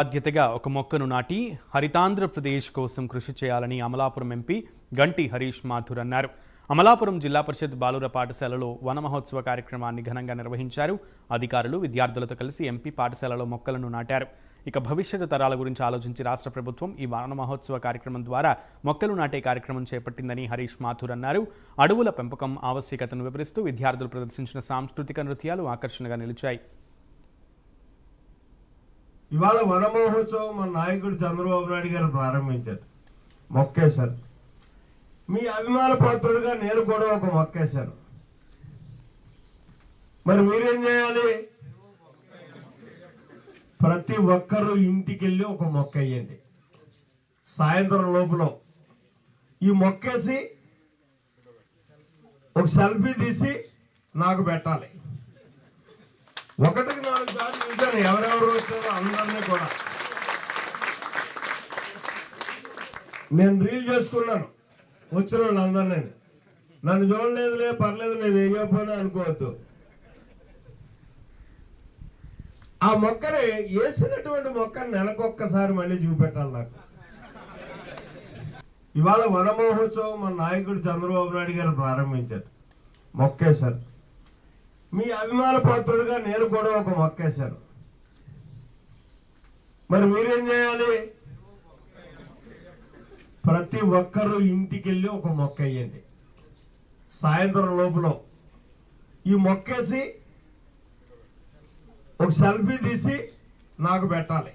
బాధ్యతగా ఒక మొక్కను నాటి హరితాంధ్రప్రదేశ్ కోసం కృషి చేయాలని అమలాపురం ఎంపీ గంటి హరీష్ మాథుర్ అన్నారు. అమలాపురం జిల్లా పరిషత్ బాలుర పాఠశాలలో వన మహోత్సవ కార్యక్రమాన్ని ఘనంగా నిర్వహించారు. అధికారులు విద్యార్థులతో కలిసి ఎంపీ పాఠశాలలో మొక్కలను నాటారు. ఇక భవిష్యత్తు తరాల గురించి ఆలోచించి రాష్ట్ర ప్రభుత్వం ఈ వన మహోత్సవ కార్యక్రమం ద్వారా మొక్కలు నాటే కార్యక్రమం చేపట్టిందని హరీష్ మాథుర్ అన్నారు. అడవుల పెంపకం ఆవశ్యకతను వివరిస్తూ విద్యార్థులు ప్రదర్శించిన సాంస్కృతిక నృత్యాలు ఆకర్షణగా నిలిచాయి. ఇవాళ వన మహోత్సవం మన నాయకుడు చంద్రబాబు నాయుడు గారు ప్రారంభించారు. మొక్కేశారు. మీ అభిమాన పాత్రుడిగా నేను కూడా ఒక మొక్కేశాను. మరి మీరేం చేయాలి? ప్రతి ఒక్కరు ఇంటికి వెళ్ళి ఒక మొక్క వేయండి. సాయంత్రం లోపల ఈ మొక్కేసి ఒక సెల్ఫీ తీసి నాకు పెట్టాలి. ఒకటికి నాలుగు సార్లు చూశాను. ఎవరెవరు వచ్చారో అందరినీ కూడా. నేను రీల్ చేసుకున్నాను. వచ్చిన వాళ్ళందరినీ. నన్ను చూడలేదులే పర్లేదు నేను వేయకపోయినా అనుకోవద్దు. ఆ మొక్కని వేసినటువంటి మొక్కని నెలకొక్కసారి మళ్ళీ చూపెట్టాలి నాకు. ఇవాళ వన మహోత్సవం మన నాయకుడు చంద్రబాబు నాయుడు గారు ప్రారంభించారు. మొక్కేశారు. మీ అభిమాన పాత్రుడిగా నేను కూడా ఒక మొక్కేశాను. మరి మీరేం చేయాలి? ప్రతి ఒక్కరూ ఇంటికి వెళ్ళి ఒక మొక్క వేయండి. సాయంత్రం లోపల ఈ మొక్కేసి ఒక సెల్ఫీ తీసి నాకు పెట్టాలి.